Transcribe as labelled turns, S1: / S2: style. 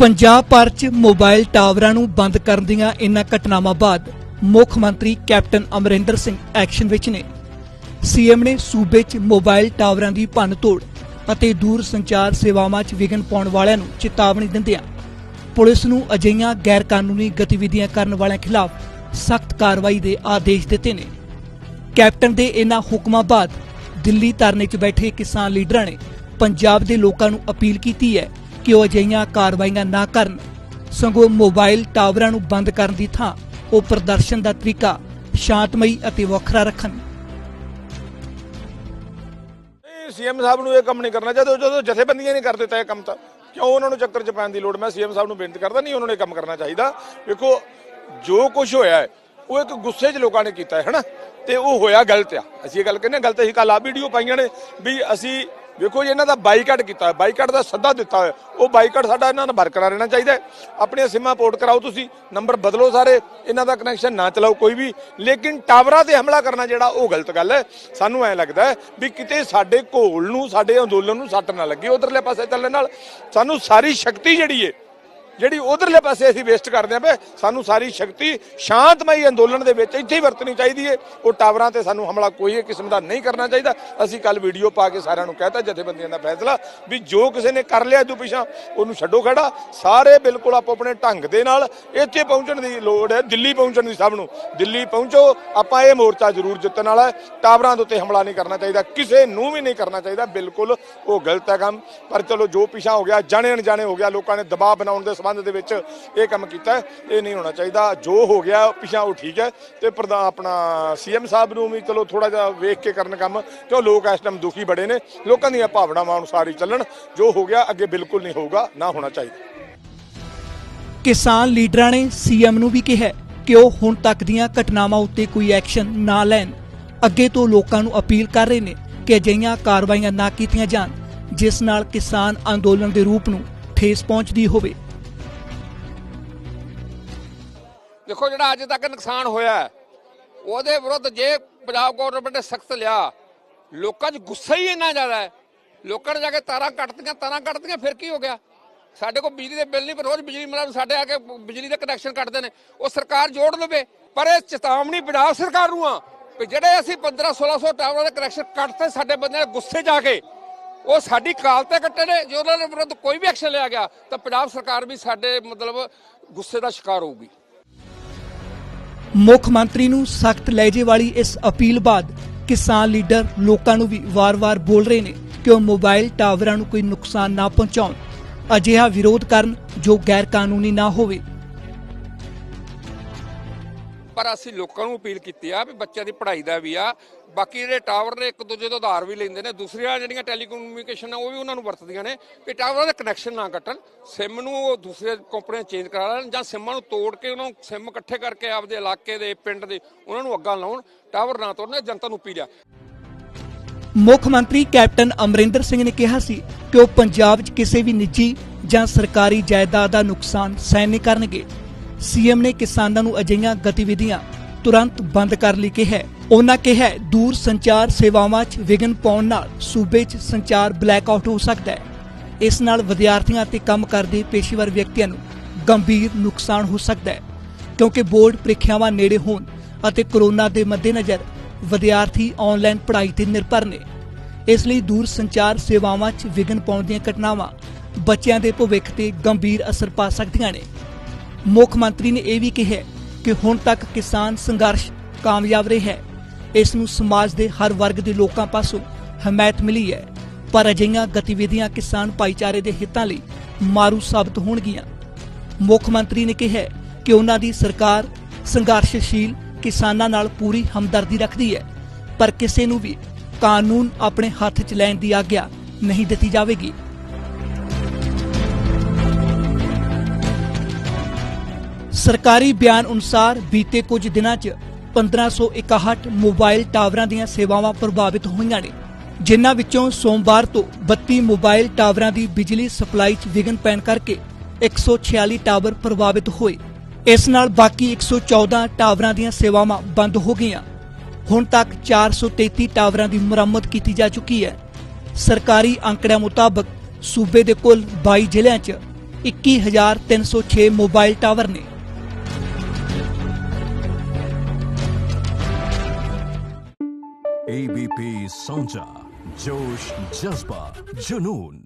S1: ਪੰਜਾਬ ਭਰ 'ਚ ਮੋਬਾਈਲ ਟਾਵਰਾਂ ਨੂੰ ਬੰਦ ਕਰਨ ਦੀਆਂ ਇਨ੍ਹਾਂ ਘਟਨਾਵਾਂ ਬਾਅਦ ਮੁੱਖ ਮੰਤਰੀ ਕੈਪਟਨ ਅਮਰਿੰਦਰ ਸਿੰਘ ਐਕਸ਼ਨ ਵਿੱਚ ਨੇ। ਸੀਐਮ ਨੇ ਸੂਬੇ 'ਚ ਮੋਬਾਈਲ ਟਾਵਰਾਂ ਦੀ ਭੰਨ ਤੋੜ ਅਤੇ ਦੂਰ ਸੰਚਾਰ ਸੇਵਾਵਾਂ 'ਚ ਵਿਘਨ ਪਾਉਣ ਵਾਲਿਆਂ ਨੂੰ ਚੇਤਾਵਨੀ ਦਿੰਦਿਆਂ ਪੁਲਿਸ ਨੂੰ ਅਜਿਹੀਆਂ ਗੈਰ ਕਾਨੂੰਨੀ ਗਤੀਵਿਧੀਆਂ ਕਰਨ ਵਾਲਿਆਂ ਖਿਲਾਫ ਸਖਤ ਕਾਰਵਾਈ ਦੇ ਆਦੇਸ਼ ਦਿੱਤੇ ਨੇ। ਕੈਪਟਨ ਦੇ ਇਨ੍ਹਾਂ ਹੁਕਮਾਂ ਬਾਅਦ ਦਿੱਲੀ ਧਰਨੇ 'ਚ ਬੈਠੇ ਕਿਸਾਨ ਲੀਡਰਾਂ ਨੇ ਪੰਜਾਬ ਦੇ ਲੋਕਾਂ ਨੂੰ ਅਪੀਲ ਕੀਤੀ ਹੈ ਕਿ ਉਹ ਅਜਿਹੀਆਂ ਕਾਰਵਾਈਆਂ ਨਾ ਕਰਨ। ਸਗੋਂ ਮੋਬਾਈਲ ਟਾਵਰਾਂ ਨੂੰ ਬੰਦ ਕਰਨ ਦੀ ਥਾਂ ਉਹ ਪ੍ਰਦਰਸ਼ਨ ਦਾ ਤਰੀਕਾ ਸ਼ਾਂਤਮਈ ਅਤੇ ਵੱਖਰਾ ਰੱਖਣ।
S2: ਸੀਐਮ ਸਾਹਿਬ ਨੂੰ ਇਹ ਕੰਮ ਨਹੀਂ ਕਰਨਾ ਚਾਹੀਦਾ ਜਦੋਂ ਜਥੇਬੰਦੀਆਂ ਨਹੀਂ ਕਰ ਦਿੱਤਾ ਇਹ ਕੰਮ ਤਾਂ। ਕਿਉਂ ਉਹਨਾਂ ਨੂੰ ਚੱਕਰ ਚ ਪੈਣ ਦੀ ਲੋੜ? ਮੈਂ ਸੀਐਮ ਸਾਹਿਬ ਨੂੰ ਬੇਨਤੀ ਕਰਦਾ, ਨਹੀਂ ਉਹਨਾਂ ਨੇ ਇਹ ਕੰਮ ਕਰਨਾ ਚਾਹੀਦਾ। ਵੇਖੋ, ਜੋ ਕੁਝ ਹੋਇਆ ਹੈ, ਉਹ ਇੱਕ ਗੁੱਸੇ 'ਚ ਲੋਕਾਂ ਨੇ ਕੀਤਾ ਹੈ, ਹਨਾ? ਤੇ ਉਹ ਹੋਇਆ ਗਲਤ ਆ। ਅਸੀਂ ਇਹ ਗੱਲ ਕਹਿੰਦੇ ਗਲਤ ਅਸੀਂ ਕੱਲ ਆ ਵੀਡੀਓ ਪਾਈਆਂ ਨੇ ਵੀ ਅਸੀਂ ਵੇਖੋ ਜੀ, ਇਹਨਾਂ ਦਾ ਬਾਈਕਾਟ ਕੀਤਾ ਹੈ ਬਾਈਕਾਟ ਦਾ ਸੱਦਾ ਦਿੱਤਾ ਹੋਇਆ। ਉਹ ਬਾਈਕਾਟ ਸਾਡਾ ਇਹਨਾਂ ਨੂੰ ਬਰਕਰਾਰ ਰਹਿਣਾ ਚਾਹੀਦਾ ਹੈ। ਆਪਣੀਆਂ ਸਿਮਾਂ ਪੋਰਟ ਕਰਾਓ ਤੁਸੀਂ, ਨੰਬਰ ਬਦਲੋ ਸਾਰੇ, ਇਹਨਾਂ ਦਾ ਕਨੈਕਸ਼ਨ ਨਾ ਚਲਾਓ ਕੋਈ ਵੀ। ਲੇਕਿਨ ਟਾਵਰਾਂ ਤੇ ਹਮਲਾ ਕਰਨਾ ਜਿਹੜਾ, ਉਹ ਗਲਤ ਗੱਲ ਹੈ। ਸਾਨੂੰ ਐ ਲੱਗਦਾ ਵੀ ਕਿਤੇ ਸਾਡੇ ਘੋਲ ਨੂੰ, ਸਾਡੇ ਅੰਦੋਲਨ ਨੂੰ ਸੱਟ ਨਾ ਲੱਗੇ, ਉਧਰਲੇ ਪਾਸੇ ਚੱਲਣ ਨਾਲ। ਸਾਨੂੰ ਸਾਰੀ ਸ਼ਕਤੀ ਜਿਹੜੀ ਹੈ ਜਿਹੜੀ ਉਧਰਲੇ ਪਾਸੇ ਅਸੀਂ ਵੇਸਟ ਕਰਦੇ ਆਂ ਪਏ ਸਾਨੂੰ ਸਾਰੀ ਸ਼ਕਤੀ ਸ਼ਾਂਤਮਈ ਅੰਦੋਲਨ ਦੇ ਵਿੱਚ ਇੱਥੇ ਹੀ ਵਰਤਣੀ ਚਾਹੀਦੀ ਹੈ। ਉਹ ਟਾਵਰਾਂ ਤੇ ਸਾਨੂੰ ਹਮਲਾ ਕੋਈ ਕਿਸਮ ਦਾ ਨਹੀਂ ਕਰਨਾ ਚਾਹੀਦਾ। ਅਸੀਂ ਕੱਲ ਵੀਡੀਓ ਪਾ ਕੇ ਸਾਰਿਆਂ ਨੂੰ ਕਹਿਤਾ, ਜਥੇਬੰਦੀਆਂ ਦਾ ਫੈਸਲਾ, ਵੀ ਜੋ ਕਿਸੇ ਨੇ ਕਰ ਲਿਆ ਤੂੰ ਪਿਛਾਂ, ਉਹਨੂੰ ਛੱਡੋ ਖੜਾ। ਸਾਰੇ ਬਿਲਕੁਲ ਆਪੋ ਆਪਣੇ ਢੰਗ ਦੇ ਨਾਲ ਇੱਥੇ ਪਹੁੰਚਣ ਦੀ ਲੋੜ ਹੈ, ਦਿੱਲੀ ਪਹੁੰਚਣ ਦੀ ਸਭ ਨੂੰ। ਦਿੱਲੀ ਪਹੁੰਚੋ, ਆਪਾਂ ਇਹ ਮੋਰਚਾ ਜ਼ਰੂਰ ਜਿੱਤਣ ਵਾਲਾ ਟਾਵਰਾਂ ਦੇ ਉੱਤੇ ਹਮਲਾ ਨਹੀਂ ਕਰਨਾ ਚਾਹੀਦਾ, ਕਿਸੇ ਨੂੰ ਵੀ ਨਹੀਂ ਕਰਨਾ ਚਾਹੀਦਾ। ਬਿਲਕੁਲ ਉਹ ਗਲਤ ਹੈ ਕੰਮ। ਪਰ ਚਲੋ ਜੋ ਪਿਛਾਂ ਹੋ ਗਿਆ ਜਾਣੇ ਅਣਜਾਣੇ ਹੋ ਗਿਆ, ਲੋਕਾਂ ਨੇ ਦਬਾਅ ਬਣਾਉਣ ਦੇ ਸੰਬੰਧ ਦੇ ਵਿੱਚ ਇਹ ਕੰਮ ਕੀਤਾ ਇਹ ਨਹੀਂ ਹੋਣਾ ਚਾਹੀਦਾ। ਜੋ ਹੋ ਗਿਆ ਪਿਛਾਂ ਉਹ ਠੀਕ ਹੈ। ਤੇ ਪ੍ਰਧਾਨ ਆਪਣਾ ਸੀਐਮ ਸਾਹਿਬ ਨੂੰ ਵੀ ਚਲੋ ਥੋੜਾ ਜਿਹਾ ਵੇਖ ਕੇ ਕਰਨ ਕੰਮ, ਕਿਉਂ ਲੋਕ ਇਸ ਟਾਈਮ ਦੁਖੀ ਬੜੇ ਨੇ। ਲੋਕਾਂ ਦੀਆਂ ਭਾਵਨਾਵਾਂ ਅਨੁਸਾਰ ਹੀ ਚੱਲਣ। ਜੋ ਹੋ ਗਿਆ, ਅੱਗੇ ਬਿਲਕੁਲ ਨਹੀਂ ਹੋਊਗਾ, ਨਾ ਹੋਣਾ ਚਾਹੀਦਾ।
S1: ਕਿਸਾਨ ਲੀਡਰਾਂ ਨੇ ਸੀਐਮ ਨੂੰ ਵੀ ਕਿਹਾ ਕਿ ਉਹ ਹੁਣ ਤੱਕ ਦੀਆਂ ਘਟਨਾਵਾਂ ਉੱਤੇ ਕੋਈ ਐਕਸ਼ਨ ਨਾ ਲੈਣ। ਅੱਗੇ ਤੋਂ ਲੋਕਾਂ ਨੂੰ ਅਪੀਲ ਕਰ ਰਹੇ ਨੇ ਕਿ ਅਜਿਹੀਆਂ ਕਾਰਵਾਈਆਂ ਨਾ ਕੀਤੀਆਂ ਜਾਣ, ਜਿਸ ਨਾਲ ਕਿਸਾਨ ਅੰਦੋਲਨ ਦੇ ਰੂਪ ਨੂੰ ਠੇਸ ਪਹੁੰਚਦੀ ਹੋਵੇ।
S3: ਦੇਖੋ ਜਿਹੜਾ ਅੱਜ ਤੱਕ ਨੁਕਸਾਨ ਹੋਇਆ ਉਹਦੇ ਵਿਰੁੱਧ ਜੇ ਪੰਜਾਬ ਗਵਰਨਮੈਂਟ ਨੇ ਸਖਤ ਲਿਆ, ਲੋਕਾਂ 'ਚ ਗੁੱਸਾ ਹੀ ਇੰਨਾ ਜ਼ਿਆਦਾ ਹੈ। ਲੋਕਾਂ ਨੇ ਜਾ ਕੇ ਤਾਰਾਂ ਕੱਟਦੀਆਂ ਤਾਰਾਂ ਕੱਟਦੀਆਂ ਫਿਰ ਕੀ ਹੋ ਗਿਆ? ਸਾਡੇ ਕੋਲ ਬਿਜਲੀ ਦੇ ਬਿੱਲ ਨਹੀਂ ਪਰ ਰੋਜ਼ ਬਿਜਲੀ ਮਤਲਬ ਸਾਡੇ ਆ ਕੇ ਬਿਜਲੀ ਦੇ ਕਨੈਕਸ਼ਨ ਕੱਟਦੇ ਨੇ। ਉਹ ਸਰਕਾਰ ਜੋੜ ਲਵੇ ਪਰ ਇਹ ਚੇਤਾਵਨੀ ਪੰਜਾਬ ਸਰਕਾਰ ਨੂੰ ਆ ਕਿ ਜਿਹੜੇ ਅਸੀਂ 15 1600 ਟਾਵਰਾਂ ਦੇ ਕਨੈਕਸ਼ਨ ਕੱਟਦੇ ਸਾਡੇ ਬੰਦੇ ਨੇ ਗੁੱਸੇ ਜਾ ਕੇ, ਉਹ ਸਾਡੀ ਕਾਲ ਤੇ ਕੱਟੇ ਨੇ, ਜੇ ਉਹਨਾਂ ਦੇ ਵਿਰੁੱਧ ਕੋਈ ਵੀ ਐਕਸ਼ਨ ਲਿਆ ਗਿਆ, ਤਾਂ ਪੰਜਾਬ ਸਰਕਾਰ ਵੀ ਸਾਡੇ ਮਤਲਬ ਗੁੱਸੇ ਦਾ ਸ਼ਿਕਾਰ ਹੋਊਗੀ।
S1: ਮੁੱਖ ਮੰਤਰੀ ਨੂੰ ਸਖਤ ਲਹਿਜੇ ਵਾਲੀ ਇਸ ਅਪੀਲ ਬਾਅਦ ਕਿਸਾਨ ਲੀਡਰ ਲੋਕਾਂ ਨੂੰ ਵੀ ਵਾਰ-ਵਾਰ ਬੋਲ ਰਹੇ ਨੇ ਕਿ ਉਹ ਮੋਬਾਈਲ ਟਾਵਰਾਂ ਨੂੰ ਕੋਈ ਨੁਕਸਾਨ ਨਾ ਪਹੁੰਚਾਉਣ। ਅਜਿਹਾ ਵਿਰੋਧ ਕਰਨ ਜੋ ਗੈਰ ਕਾਨੂੰਨੀ ਨਾ ਹੋਵੇ।
S3: ਪਰ ਅਸੀਂ ਲੋਕਾਂ ਨੂੰ ਅਪੀਲ ਕੀਤੀ ਆ ਵੀ ਬੱਚਿਆਂ ਦੀ ਪੜ੍ਹਾਈ ਦਾ ਵੀ ਆ। ਬਾਕੀ ਜਿਹੜੇ ਟਾਵਰ ਨੇ ਇੱਕ ਦੂਜੇ ਤੋਂ ਉਧਾਰ ਵੀ ਲੈਂਦੇ ਨੇ। ਦੂਸਰੀਆਂ ਜਿਹੜੀਆਂ ਟੈਲੀਕਮਿਊਨੀਕੇਸ਼ਨ ਆ, ਉਹ ਵੀ ਉਹਨਾਂ ਨੂੰ ਵਰਤਦੀਆਂ ਨੇ ਕਿ ਟਾਵਰਾਂ ਦੇ ਕਨੈਕਸ਼ਨ ਨਾ ਕੱਟਣ। ਸਿਮ ਨੂੰ ਉਹ ਦੂਸਰੇ ਕੰਪਨੀਆਂ ਚੇਂਜ ਕਰਾ ਲੈਣ ਜਾਂ ਸਿਮਾਂ ਨੂੰ ਤੋੜ ਕੇ ਉਹਨਾਂ ਨੂੰ ਸਿਮ ਇਕੱਠੇ ਕਰਕੇ ਆਪਦੇ ਇਲਾਕੇ ਦੇ, ਪਿੰਡ ਦੇ ਉਹਨਾਂ ਨੂੰ ਅੱਗਾ ਲਾਉਣ। ਟਾਵਰ ਨਾ ਤੋੜਨ ਜਨਤਾ ਨੂੰ ਅਪੀਲ ਆ।
S1: ਮੁੱਖ ਮੰਤਰੀ ਕੈਪਟਨ ਅਮਰਿੰਦਰ ਸਿੰਘ ਨੇ ਕਿਹਾ ਸੀ ਕਿ ਉਹ ਪੰਜਾਬ 'ਚ ਕਿਸੇ ਵੀ ਨਿੱਜੀ ਜਾਂ ਸਰਕਾਰੀ ਜਾਇਦਾਦ ਦਾ ਨੁਕਸਾਨ ਸਹਿਣ ਨਹੀਂ ਕਰਨਗੇ। ਸੀਐਮ ਨੇ ਕਿਸਾਨਾਂ ਨੂੰ ਅਜਿਹੀਆਂ ਗਤੀਵਿਧੀਆਂ ਤੁਰੰਤ ਬੰਦ ਕਰ ਲਈ ਕਿਹਾ ਉਹਨਾਂ ਕਿਹਾ ਦੂਰ ਸੰਚਾਰ ਸੇਵਾਵਾਂ 'ਚ ਵਿਘਨ ਪਾਉਣ ਨਾਲ ਸੂਬੇ 'ਚ ਸੰਚਾਰ ਬਲੈਕਆਊਟ ਹੋ ਸਕਦਾ ਹੈ। ਇਸ ਨਾਲ ਵਿਦਿਆਰਥੀਆਂ ਤੇ ਕੰਮ ਕਰਦੇ ਪੇਸ਼ੇਵਰ ਵਿਅਕਤੀਆਂ ਨੂੰ ਗੰਭੀਰ ਨੁਕਸਾਨ ਹੋ ਸਕਦਾ ਹੈ, ਕਿਉਂਕਿ ਬੋਰਡ ਪ੍ਰੀਖਿਆਵਾਂ ਨੇੜੇ ਹੋਣ ਅਤੇ ਕੋਰੋਨਾ ਦੇ ਮੱਦੇਨਜ਼ਰ ਵਿਦਿਆਰਥੀ ਆਨਲਾਈਨ ਪੜ੍ਹਾਈ ਤੇ ਨਿਰਭਰ ਨੇ। ਇਸ ਲਈ ਦੂਰ ਸੰਚਾਰ ਸੇਵਾਵਾਂ 'ਚ ਵਿਘਨ ਪਾਉਣ ਦੀਆਂ ਘਟਨਾਵਾਂ ਬੱਚਿਆਂ ਦੇ ਭਵਿੱਖ ਤੇ ਗੰਭੀਰ ਅਸਰ ਪਾ ਸਕਦੀਆਂ ਨੇ। ਮੁੱਖ ਮੰਤਰੀ ਨੇ ਇਹ ਵੀ ਕਿਹਾ ਕਿ ਹੁਣ ਤੱਕ ਕਿਸਾਨ ਸੰਘਰਸ਼ ਕਾਮਯਾਬ ਰਿਹਾ ਹੈ। ਇਸ ਨੂੰ ਸਮਾਜ ਦੇ ਹਰ ਵਰਗ ਦੇ ਲੋਕਾਂ ਪਾਸੋਂ ਹਮਾਇਤ ਮਿਲੀ ਹੈ। ਪਰ ਅਜਿਹੀਆਂ ਗਤੀਵਿਧੀਆਂ ਕਿਸਾਨ ਭਾਈਚਾਰੇ ਦੇ ਹਿੱਤਾਂ ਲਈ ਮਾਰੂ ਸਾਬਤ ਹੋਣਗੀਆਂ। ਮੁੱਖ ਮੰਤਰੀ ਨੇ ਕਿਹਾ ਕਿ ਉਹਨਾਂ ਦੀ ਸਰਕਾਰ ਸੰਘਰਸ਼ਸ਼ੀਲ ਕਿਸਾਨਾਂ ਨਾਲ ਪੂਰੀ ਹਮਦਰਦੀ ਰੱਖਦੀ ਹੈ। ਪਰ ਕਿਸੇ ਨੂੰ ਵੀ ਕਾਨੂੰਨ ਆਪਣੇ ਹੱਥ 'ਚ ਲੈਣ ਦੀ ਆਗਿਆ ਨਹੀਂ ਦਿੱਤੀ ਜਾਵੇਗੀ। ਸਰਕਾਰੀ ਬਿਆਨ ਅਨੁਸਾਰ ਬੀਤੇ ਕੁਝ ਦਿਨਾਂ 'ਚ 1561 ਮੋਬਾਈਲ ਟਾਵਰਾਂ ਦੀਆਂ ਸੇਵਾਵਾਂ ਪ੍ਰਭਾਵਿਤ ਹੋਈਆਂ ਨੇ, ਜਿਨ੍ਹਾਂ ਵਿੱਚੋਂ ਸੋਮਵਾਰ ਤੋਂ 32 ਮੋਬਾਈਲ ਟਾਵਰਾਂ ਦੀ ਬਿਜਲੀ ਸਪਲਾਈ 'ਚ ਵਿਘਨ ਪੈਣ ਕਰਕੇ 146 ਟਾਵਰ ਪ੍ਰਭਾਵਿਤ ਹੋਏ। ਇਸ ਨਾਲ ਬਾਕੀ 114 ਟਾਵਰਾਂ ਦੀਆਂ ਸੇਵਾਵਾਂ ਬੰਦ ਹੋ ਗਈਆਂ। ਹੁਣ ਤੱਕ 433 ਟਾਵਰਾਂ ਦੀ ਮੁਰੰਮਤ ਕੀਤੀ ਜਾ ਚੁੱਕੀ ਹੈ। ਸਰਕਾਰੀ ਅੰਕੜਿਆਂ ਮੁਤਾਬਕ ਸੂਬੇ ਦੇ ਕੁੱਲ 22 ਜ਼ਿਲ੍ਹਿਆਂ 'ਚ 21306 ਮੋਬਾਈਲ ਟਾਵਰ ਨੇ।
S4: एबीपी सोचा जोश जज्बा जुनून